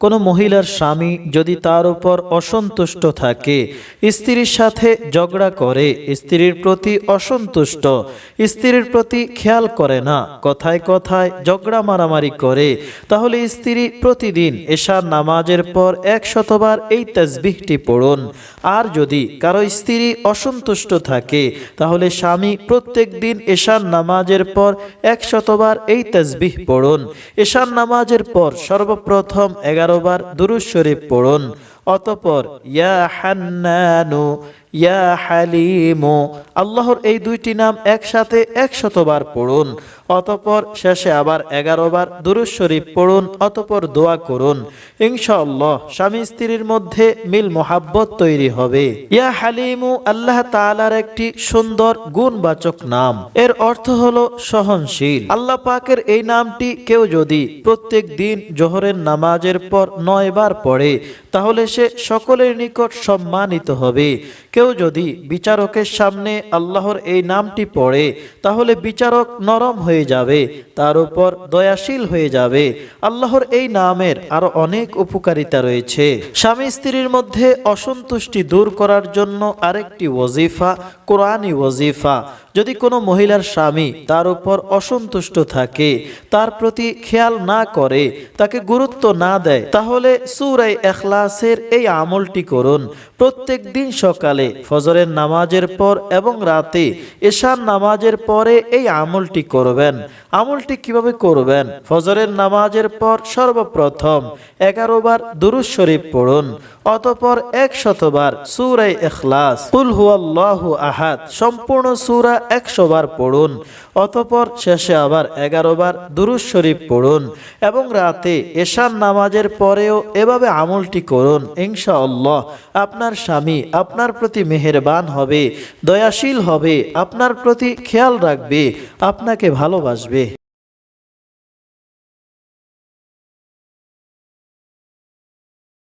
কোনো মহিলার স্বামী যদি তার উপর অসন্তুষ্ট থাকে, স্ত্রীর সাথে ঝগড়া করে, স্ত্রীর প্রতি অসন্তুষ্ট, স্ত্রীর প্রতি খেয়াল করে না, কথায় কথায় ঝগড়া মারামারি করে, তাহলে স্ত্রী প্রতিদিন এশার নামাজের পর এক শতবার এই তাজবিহটি পড়ুন। আর যদি কারও স্ত্রী অসন্তুষ্ট থাকে, তাহলে স্বামী প্রত্যেক দিন এশার নামাজের পর এক শতবার এই তাজবিহ পড়ুন। এশার নামাজের পর সর্বপ্রথম এগারো বার দুরুজ শরীফ পড়ুন। অতপর ইয়া হান্নানু ইয়া হালিমু, আল্লাহর এই দুইটি নাম একসাথে একশতবার পড়ুন, অতপর শেষে আবার এগারো বার দুরুজ শরীফ পড়ুন, অতপর দোয়া করুন। ইনশাআল্লাহ, স্বামী স্ত্রীর মধ্যে মিল মোহাব্বত তৈরি হবে। ইয়া হালিমু, আল্লাহ তালার একটি সুন্দর গুণবাচক নাম। এর অর্থ হলো সহনশীল। আল্লাহ পাকের এই নামটি কেউ যদি প্রত্যেক দিন জোহরের নামাজের পর নয় বার পড়ে, তাহলে সে সকলের নিকট সম্মানিত হবে। কেউ যদি বিচারকের সামনে আল্লাহর এই নামটি পড়ে, তাহলে বিচারক নরম হয়ে যাবে, তার উপর দয়াশীল হয়ে যাবে। আল্লাহর এই নামের আরও অনেক উপকারিতা রয়েছে। স্বামী স্ত্রীর মধ্যে অসন্তুষ্টি দূর করার জন্য আরেকটি ওজিফা কোরআনী ওজিফা যদি কোনো মহিলার স্বামী তার উপর অসন্তুষ্ট থাকে, তার প্রতি খেয়াল না করে, তাকে গুরুত্ব না দেয়, তাহলে সুরাই এখলাসের এই আমলটি করুন। প্রত্যেক দিন সকালে ফজরের নামাজের পর এবং রাতে এশার নামাজের পরে এই আমলটি করবেন। আমলটি কীভাবে করবেন? ফজরের নামাজের পর সর্বপ্রথম এগারো বার দুরুজ শরীফ পড়ুন, অতপর এক শতবার সুরাই এখলাস কুল হুয়াল্লাহু আহাদ, সম্পূর্ণ সুরা একশো বার পড়ুন, অতপর শেষে আবার এগারো বার দুরুজ শরীফ পড়ুন এবং রাতে এশার নামাজের পরেও এভাবে আমলটি করুন। ইনশাআল্লাহ, আপনার স্বামী আপনার প্রতি মেহেরবান হবে দয়াশীল হবে আপনার প্রতি খেয়াল রাখবে আপনাকে ভালোবাসবে।